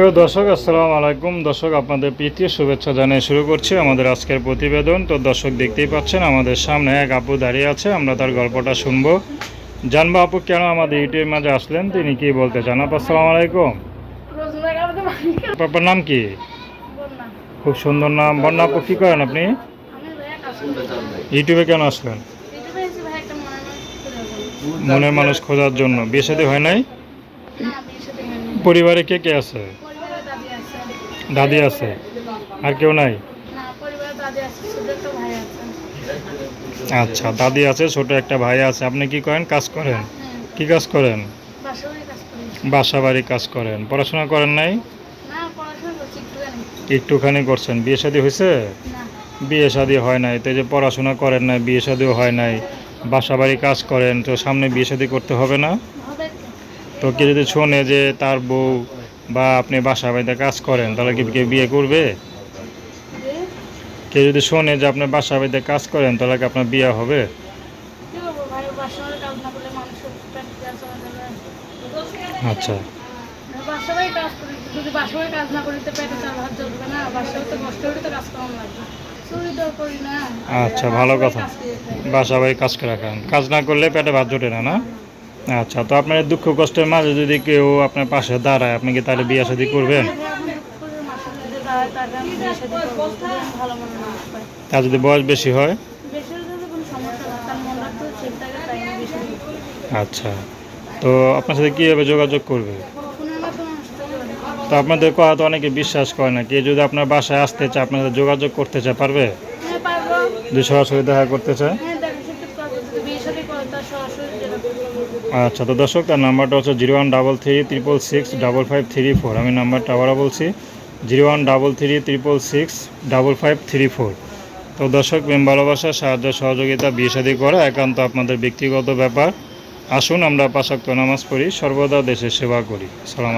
প্রিয় দর্শক, আসসালামু আলাইকুম। দর্শক, আপনাদের প্রীতীয় শুভেচ্ছা জানিয়ে শুরু করছি আমাদের আজকের প্রতিবেদন। তো দর্শক, দেখতেই পাচ্ছেন, আমাদের সামনে এক আপু দাঁড়িয়ে আছে, আমরা তার গল্পটা শুনব। জানব আপু, কেন আমাদের ইউটিউবের মাঝে আসলেন? তিনি কি বলতে চান? আপু, আসসালামু আলাইকুম। আপনার নাম কি? খুব সুন্দর নাম। বন্যা আপু, কী করেন আপনি? ইউটিউবে কেন আসলেন? মনে মনে মনের মানুষ খোঁজার জন্য। বিয়ে হয় নাই? পরিবারে কে কে আছে? দাদি আছে? আর কেউ নাই? আচ্ছা দাদি আছে ছোট একটা ভাই আছে। আপনি কি করেন? কাজ করেন? কি কাজ করেন? বাসাবাড়ি কাজ বাসা বাড়ি কাজ করেন। পড়াশোনা করেন নাই? একটুখানি। করছেন। বিয়ে শাদী হয়েছে? বিয়ে শাদী হয় নাই। তো যে পড়াশোনা করেন নাই বিয়ে শাদীও হয় নাই। বাসা বাড়ি কাজ করেন তো সামনে বিয়ে শাদী করতে হবে না? তো কেউ যদি শোনে যে তার বউ বা আপনি বাসা বাড়িতে কাজ করেন তাহলে কি কেউ বিয়ে করবে? কেউ যদি শোনে যে আপনি বাসা বাড়িতে কাজ করেন তাহলে কি আপনার বিয়ে হবে? কি আচ্ছা। না আচ্ছা, ভালো কথা। বাসা বাড়ি কাজ করে রাখেন। কাজ না করলে পেটে ভাত জোটে না না? আচ্ছা তো আপনার দুঃখ কষ্টের মাঝে যদি কেউ আপনার পাশে দাঁড়ায় আপনি কি তাহলে বিয়ে শাদী করবেন? তার যদি বয়স বেশি হয়? তো আচ্ছা তো আপনার সাথে কীভাবে যোগাযোগ করবে। তো আপনাদের কথা তো অনেকে বিশ্বাস করে না কেউ যদি আপনার বাসায় আসতে চায় আপনাদের যোগাযোগ করতে চায় পারবে? হ্যাঁ যদি সরাসরি দেখা করতে চায়? আচ্ছা তো দর্শক, তার নাম্বারটা হচ্ছে zero one double three triple six double five three four. আমি নাম্বারটা আবারও বলছি, zero one double three triple six double five three four. তো দর্শক প্রেম ভালোবাসা সাহায্য, সহযোগিতা, বিয়ে শাদী করা একান্ত আপনাদের ব্যক্তিগত ব্যাপার। আসুন, আমরা পাশাক্ত নামাজ পড়ি, সর্বদা দেশের সেবা করি। সালাম